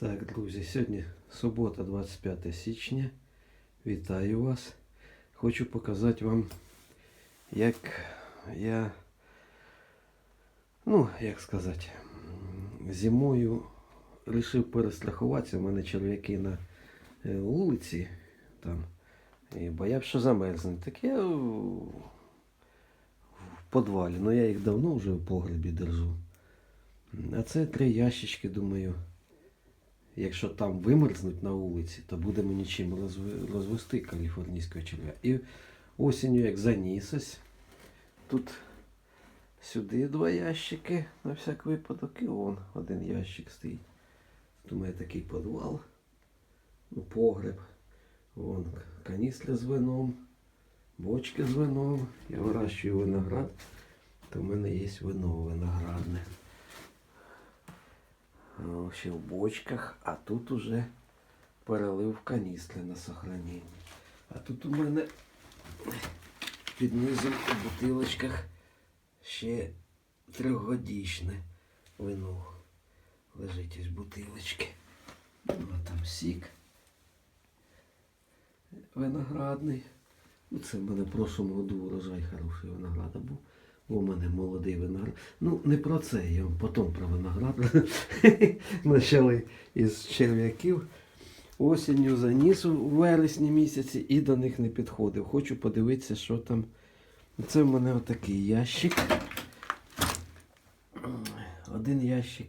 Так, друзі, сьогодні субота, 25 січня. Вітаю вас. Хочу показати вам, як я, ну, як сказати, зимою вирішив перестрахуватися. У мене черв'яки на е, вулиці там. І боявся, що замерзне. Так я в підвалі. Ну я їх давно вже в погребі держу. А це три ящички, думаю. Якщо там вимерзнуть на вулиці, то буде мені чим розви- розвести каліфорнійського черв'я. І осінню, як заніс ось, тут сюди два ящики на всяк випадок, і вон один ящик стоїть. Тут у мене такий підвал, ну, погреб, вон каністри з вином, бочки з вином. Я вирощую виноград, то в мене є вино виноградне. Ще в бочках, а тут уже перелив в каністри на сохранення. А тут у мене під низом у бутилочках ще трьохгодічне вино. Лежить із бутилочки. Ну, а там сік. Виноградний. Ну, це в мене в прошлому году урожай хороший винограда був. У мене молодий виноград. Ну, не про це, я вам потім про виноград. Почали із черв'яків. Осінню заніс у вересні місяці і до них не підходив. Хочу подивитися, що там. Це в мене отакий ящик. Один ящик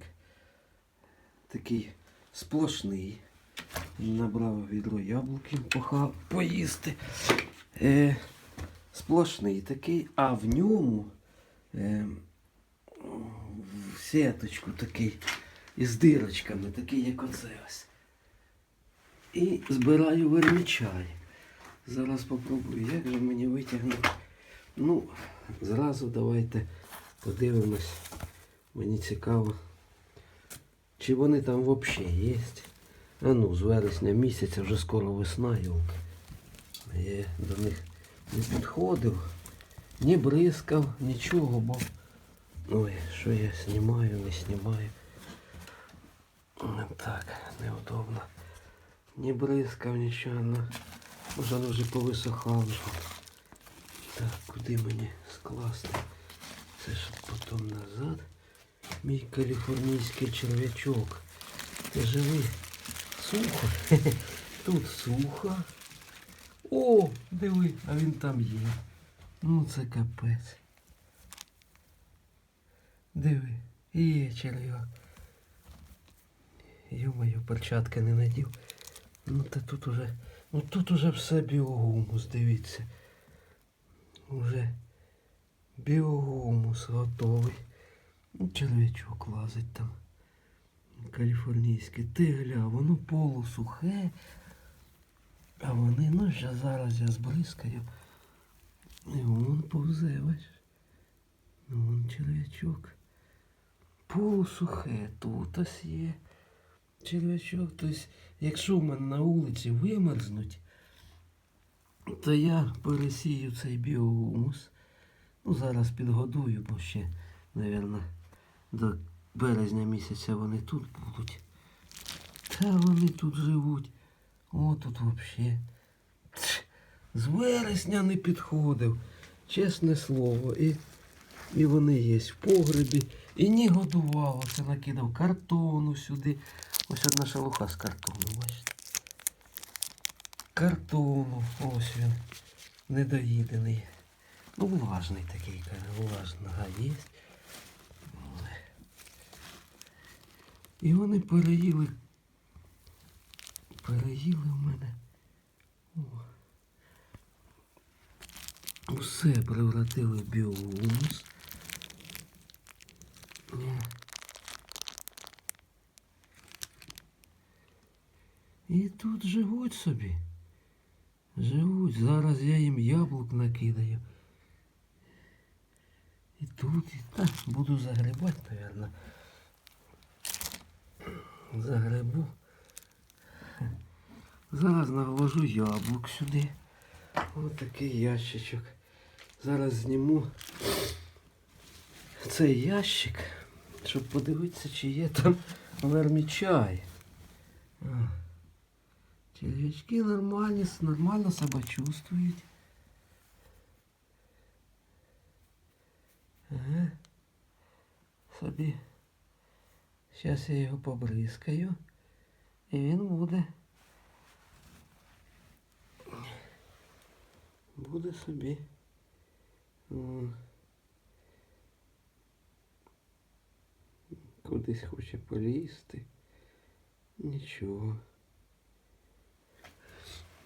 такий сплошний. Набрав відро яблуків похав поїсти. Е, сплошний такий, а в ньому е, в сіточку такий із дирочками, такий, як оце ось. І збираю вермічай. Зараз попробую, як же мені витягнути. Ну, зразу давайте подивимось. Мені цікаво, чи вони там взагалі є. А ну, з вересня місяця вже скоро весна, йолки. Я до них не підходив, не бризкав, нічого, бо. Ой, що я знімаю, не знімаю. Так, неудобно. Не бризкав нічого, ну. Може воно вже повисохало. Так, куди мені скласти? Це ж потім назад. Мій каліфорнійський черв'ячок. Ти живий. Сухо. Тут сухо. О, диви, а він там є. Ну це капець. Диви, є черв'як. Ё-моё, перчатки не надів. Ну та тут уже. Ну тут уже все біогумус, дивіться. Уже біогумус готовий. Ну, черв'ячок лазить там. Каліфорнійське. Ти гля, воно полусухе. А вони, ну ще зараз я збризкаю. І вон повзе, бачиш. Ну, вон черв'ячок. Полусухе тут ось є. Черв'ячок, тобто, якщо в мене на вулиці вимерзнуть, то я пересію цей біогумус. Ну, зараз підгодую, бо ще, мабуть, до березня місяця вони тут будуть. Та вони тут живуть. О, тут взагалі. З вересня не підходив. Чесне слово. І, і вони є в погребі. І не годував. Оце накидав картону сюди. Ось одна шелуха з картону, бачите. Картону. Ось він. Недоїдений. Ну, влажний такий, влажного є. І вони переїли. Переїли в мене. О. Усе превратили в біогумус. І тут живуть собі. Живуть. Зараз я їм яблук накидаю. І тут, і так, буду загребати, мабуть. Загребу. Зараз наложу яблук сюди. Ось такий ящичок. Зараз зніму цей ящик, щоб подивитися, чи є там вермічай. Червячки нормальні, нормально себе чувствують. Ага. Собі. Зараз я його побризкаю. І він буде. Буде собі. Кудись хоче полізти. Нічого.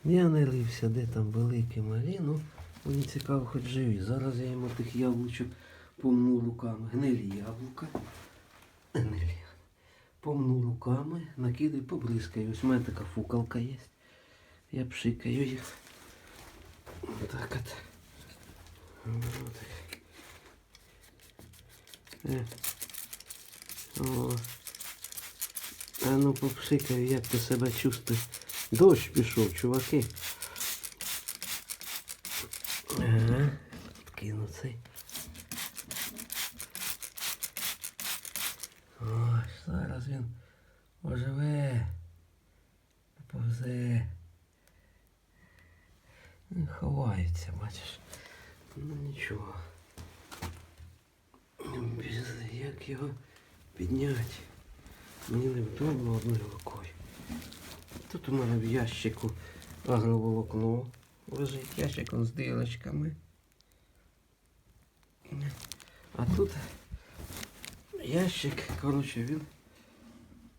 Я не лився, де там великі малі, ну мені цікаво, хоч живі. Зараз я йому тих яблучок помну руками. Гнилі яблука. Гнилі. Помну руками, накидаю, побризкаю. Ось у мене така фукалка є. Я пшикаю їх. Так от. Е. О. А ну попшикаю, як ти себе чувствуєш. Дощ пішов, чуваки. Ага. Кину цей. Ось, зараз він оживе. Повзе. Ховається, бачиш. Ну нічого. Як його підняти? Мені невдобно одною рукою. Тут у мене в ящику агроволокно лежить ящик з дирочками. А тут ящик, коротше, він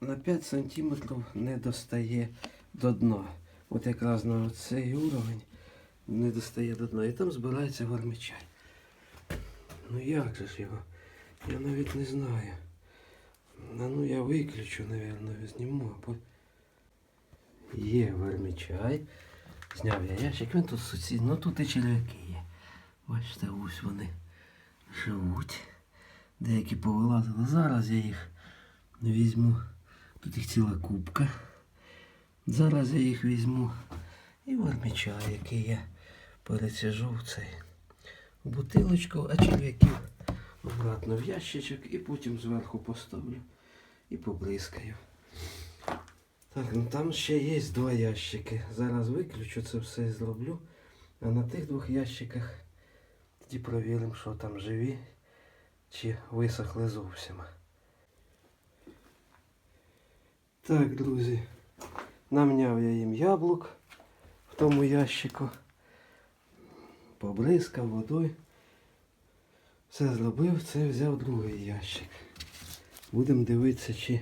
на 5 сантиметрів не достає до дна. От якраз на цей уровень не достає до дна. І там збирається вермичай. Ну як же ж його? Я навіть не знаю. А ну я виключу, наверное, зніму, а. Є вермичай. Зняв я ящик, він тут сусід, ну тут і черв'яки є. Бачите, ось вони живуть. Деякі повилазили. Зараз я їх візьму. Тут їх ціла кубка. Зараз я їх візьму і вермичай, який я пересіжу в цей в бутилочку, а черв'яків обратно в ящичок і потім зверху поставлю і побризкаю. Так, ну там ще є два ящики. Зараз виключу це все і зроблю. А на тих двох ящиках тоді провіримо, що там живі чи висохли зовсім. Так, друзі, намняв я їм яблук в тому ящику. Побризкав водою. Все зробив, це взяв другий ящик. Будемо дивитися, чи,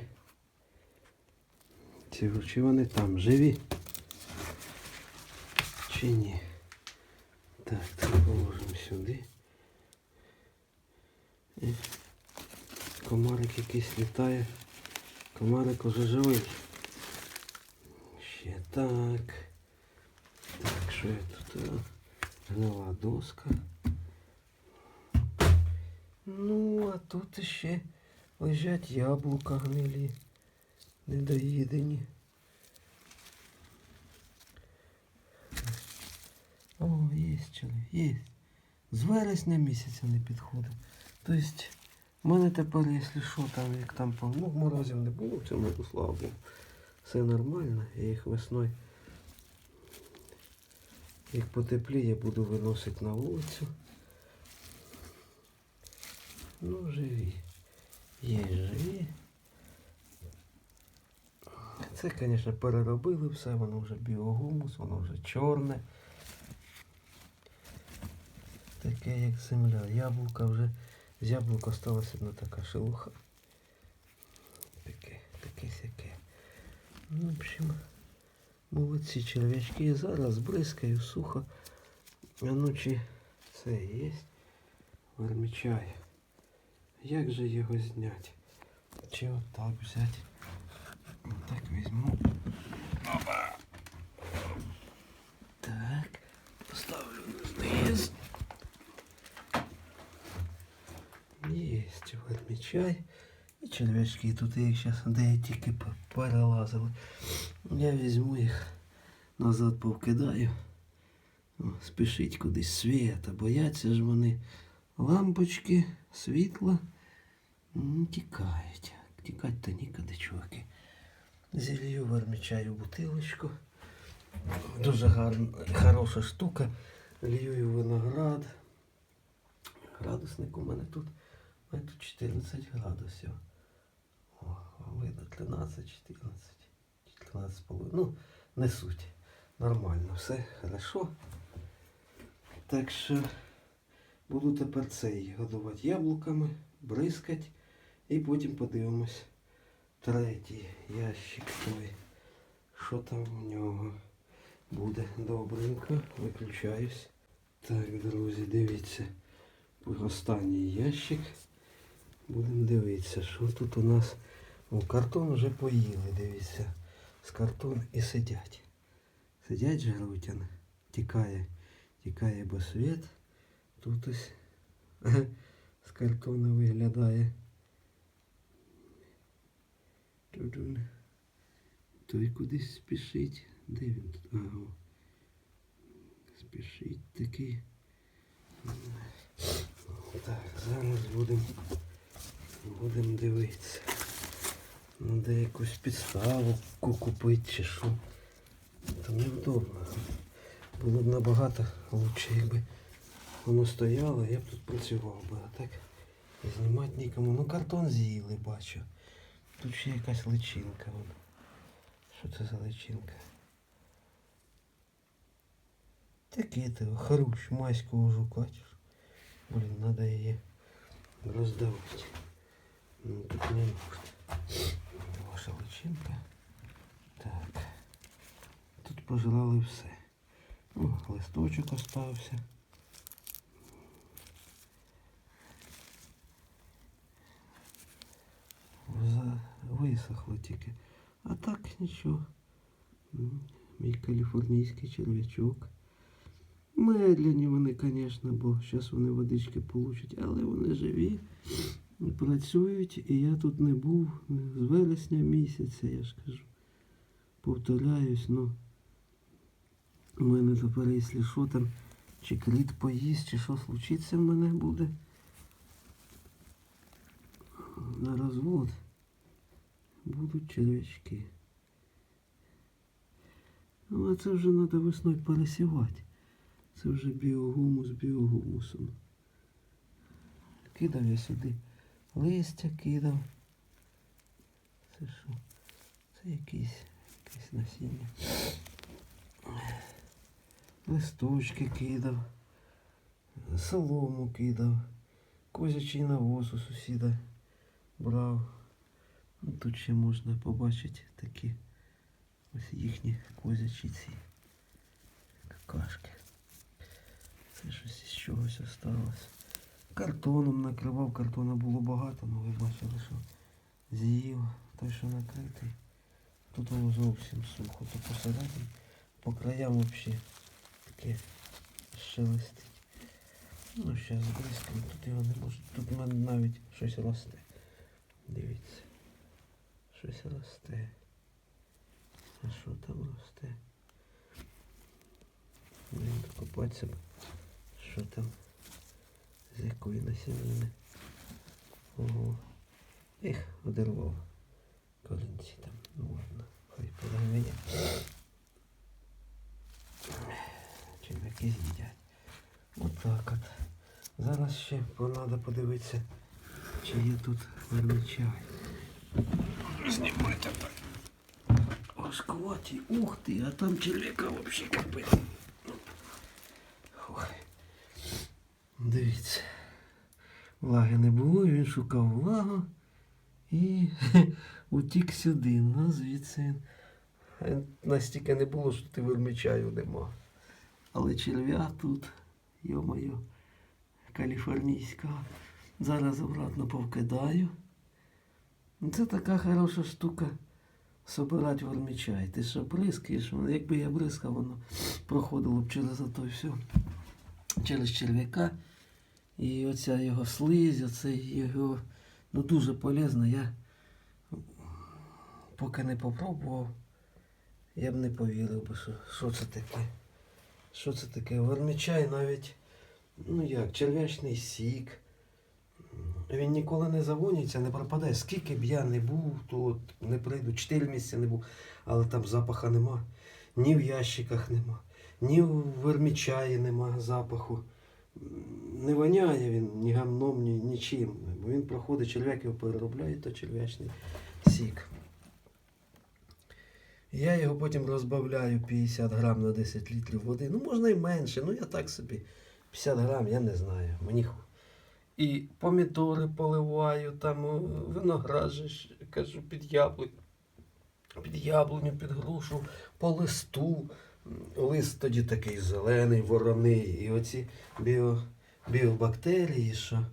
чи, вони там живі, чи ні. Так, це положимо сюди. І комарик якийсь літає. Комарик уже живий. Ще так. Так, що я тут? Гнила доска. Ну, а тут ще лежать яблука гнилі, недоїдені. О, є чоловік, є. З вересня місяця не підходить. Тобто, в мене тепер, якщо що, там, як там ну, морозів не було в цьому слава Богу. Все нормально, я їх весною. Як потепліє, буду виносити на вулицю. Ну, живі. Є живі. Це, звісно, переробили все, воно вже біогумус, воно вже чорне. Таке як земля. Яблука вже з яблука сталася одна така шелуха. Таке, таке сяке. Ну, в общем, молодці черв'ячки. Зараз бризкаю сухо. А ну чи це є? Вермичай. Як же його зняти? Чи отак взяти? Так візьму. Опа. Так. Поставлю знизу. Єсть вермичай. І червячки тут їх зараз де тільки п- перелазили. Я візьму їх назад повкидаю. О, спішить кудись світа, бояться ж вони лампочки, світла. Тікають. Тікати то нікуди, чуваки. Зілью вермічаю бутилочку. Дуже гарна, хороша штука. Лью виноград. Градусник у мене тут. А тут 14 градусів. О, видно 13, 14, 14,5. Ну, не суть. Нормально, все хорошо. Так що буду тепер цей годувати яблуками, бризкати і потім подивимось. Третій ящик той. Що там в нього буде добренько. Виключаюсь. Так, друзі, дивіться. Останній ящик. Будемо дивитися, що тут у нас. О, картон вже поїли, дивіться. З картон і сидять. Сидять же Рутян. Тікає, тікає бо світ. Тут ось з картона виглядає. Той кудись спішить. Де він тут? Ага. Спішить такий. Так, зараз будемо будем дивитися. Надо якусь підставу купити чи що. Та невдобно. Було б набагато лучше, якби воно стояло, я б тут працював би. А так знімати нікому. Ну картон з'їли, бачу. Тут ще якась личинка. Вон. Що це за личинка? Таке то хрущ майського жука. Блін, надо її роздавити. Ну, тут не можна. Ваша личинка. Так. Тут пожрали все. О, листочок остався. Висохло тільки. А так нічого. Мій каліфорнійський черв'ячок. Медляні вони, звісно, бо зараз вони водички получать, але вони живі, працюють, і я тут не був з вересня місяця, я ж кажу. Повторяюсь, ну у мене тепер, якщо що там, чи крит поїсть, чи що случиться в мене буде. На розвод будуть черв'ячки. Ну, а це вже треба весною пересівати. Це вже біогумус біогумусом. Кидав я сюди листя кидав. Це що? Це якісь, якесь насіння. Листочки кидав, солому кидав, козячий навоз у сусіда брав. Ну, тут ще можна побачити такі ось їхні козячі ці какашки. Це щось із чогось осталось. Картоном накривав, картона було багато, але ви бачили, що з'їв той, що накритий. Тут воно зовсім сухо, то посередині, по краям взагалі таке шелестить. Ну, зараз близько, тут його не може. Тут в мене навіть щось росте. Дивіться. Щось росте. А що там росте? Блін, докопатися. Що там? З якої насінини? Ого. Ех, одервав. Корінці там. Ну ладно, хай подавиня. Черв'яки з'їдять. Отак от. Зараз ще треба подивитися, чи є тут вермичай. Знімайте так. Важкуваті. Ух ти, а там черв'яка взагалі капець. Дивіться. Влаги не було, він шукав влагу і утік сюди. Ну, звідси він. Е, Настільки не було, що ти вермичаю нема. Але черв'я тут, йо-моє, каліфорнійська. Зараз обратно повкидаю. Ну, Це така хороша штука. Собирати вермічай. Ти що бризкаєш, якби я бризкав, воно проходило б через ото все. Через черв'яка. І оця його слизь, оце його ну, дуже полезно. Я поки не попробував, я б не повірив би, що, що це таке. Що це таке? Вермічай навіть, ну як, черв'ячний сік. Він ніколи не завонюється, не пропадає. Скільки б я не був, то не прийду, чотири місяці не був, але там запаха нема. Ні в ящиках нема, ні в вермічаї нема запаху. Не воняє він ні гамном, ні нічим. Бо він проходить, черв'як його переробляє, то черв'ячний сік. Я його потім розбавляю 50 грам на 10 літрів води. Ну, можна і менше, ну я так собі. 50 грам, я не знаю. Мені і помідори поливаю, там о, виноград кажу, під яблуню, під яблуню, під грушу, по листу. Лист тоді такий зелений, вороний. І оці біо, біобактерії, що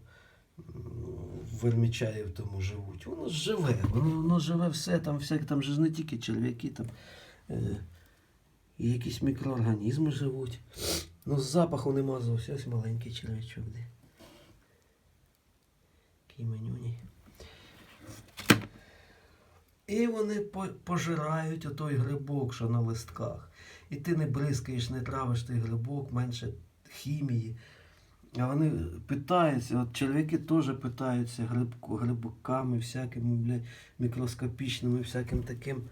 вермічаї в тому живуть. Воно живе, воно, воно живе все, там всяке, там же не тільки черв'яки, там е, і якісь мікроорганізми живуть. Ну, з запаху нема зовсім ось маленький черв'ячок. Де. І вони пожирають отой грибок, що на листках. І ти не бризкаєш, не травиш ти грибок, менше хімії. А вони питаються, от черв'яки теж питаються грибку, грибками, всякими, блядь, мікроскопічними, всяким таким.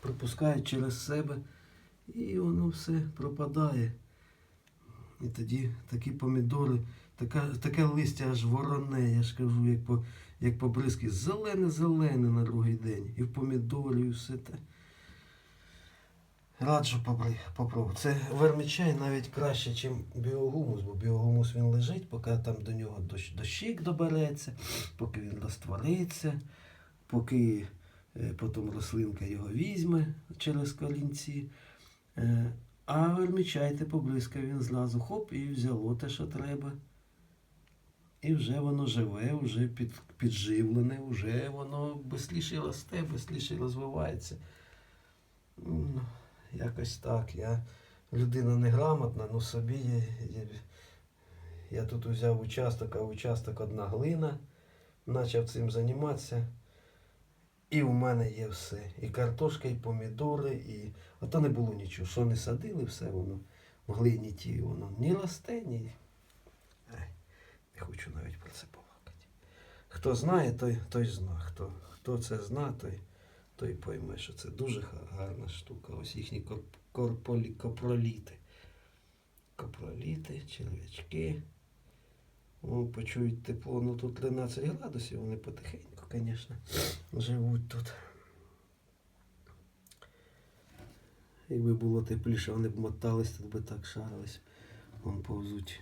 Пропускають через себе, і воно все пропадає. І тоді такі помідори, така, таке листя аж вороне, я ж кажу, як по, як по бризки, зелене-зелене на другий день. І в помідорі, і все те. Раджу попробувати. Це вермичай навіть краще, ніж біогумус, бо біогумус він лежить, поки там до нього дощ, дощик добереться, поки він розтвориться, поки е, потім рослинка його візьме через корінці. А вермічай ти поблизько він зразу хоп і взяло те, що треба. І вже воно живе, вже під, підживлене, вже воно швидше росте, швидше розвивається. Ну, якось так. Я людина неграмотна, ну собі я, я, я тут взяв участок, а участок одна глина, почав цим займатися. І у мене є все. І картошка, і помідори, і. А то не було нічого. Що не садили, все воно в глині ті, воно ні росте, ні. Ай, не хочу навіть про це балакати. Хто знає, той, той зна. Хто, хто це зна, той, той пойме, що це дуже гарна штука. Ось їхні корполі, копроліти. Копроліти, черв'ячки. Почують тепло, ну тут 13 градусів, вони потихеньку, звісно, живуть тут. Якби було тепліше, вони б мотались, тут би так шарились. Вон повзуть.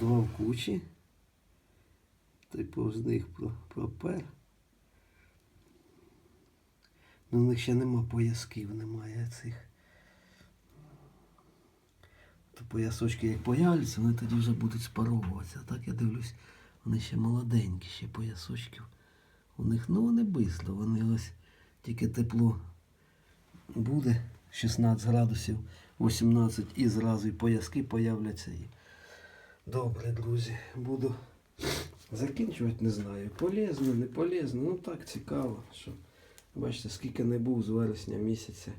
Два в кучі. Той повз них пропер. Ну, у них ще нема поясків, немає цих. То поясочки як появляться, вони тоді вже будуть спаровуватися. Так я дивлюсь, вони ще молоденькі, ще поясочків. У них, ну вони швидко, вони ось тільки тепло буде 16 градусів, 18 і зразу і пояски появляться. І... Добре, друзі, буду закінчувати, не знаю. Полезно, не полезно. Ну так цікаво, що бачите, скільки не був з вересня місяця,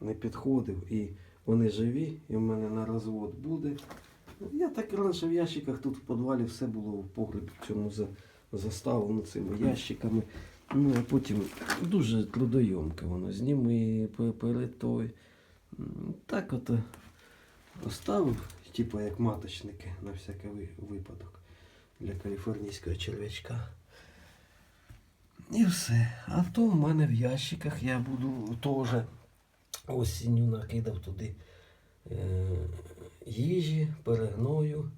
не підходив. І вони живі, і в мене на розвод буде. Я так і раніше в ящиках тут в підвалі все було в погребі цьому за, заставлено цими ящиками. Ну, а потім дуже трудойомке воно. Зніми, пе- перетой. Так от е, оставив, типу як маточники на всякий випадок для каліфорнійського черв'ячка. І все. А то в мене в ящиках я буду теж осінню накидав туди е, їжі, перегною,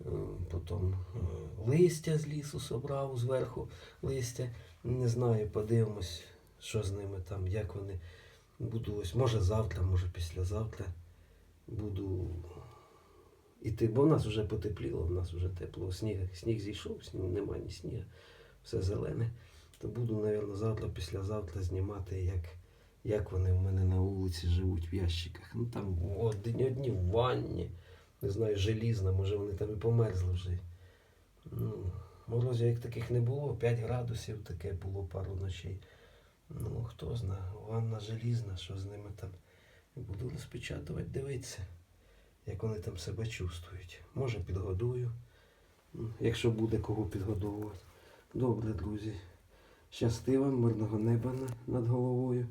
е, потім е, листя з лісу собрав зверху листя. Не знаю, подивимось, що з ними там, як вони. Буду ось, може завтра, може післязавтра буду іти, бо в нас вже потепліло, в нас вже тепло. Сніг, сніг зійшов, сніг, немає ні снігу, все зелене. То буду, мабуть, завтра, післязавтра знімати, як, як вони в мене на вулиці живуть в ящиках. Ну там одні, одні в ванні, не знаю, желізна, може вони там і померзли вже. Ну, морозів як таких не було, 5 градусів таке було пару ночей. Ну, хто знає, ванна желізна, що з ними там. Буду розпечатувати, дивитися, як вони там себе чувствують. Може підгодую, якщо буде кого підгодовувати. Добре, друзі. Щасти вам, мирного неба над головою.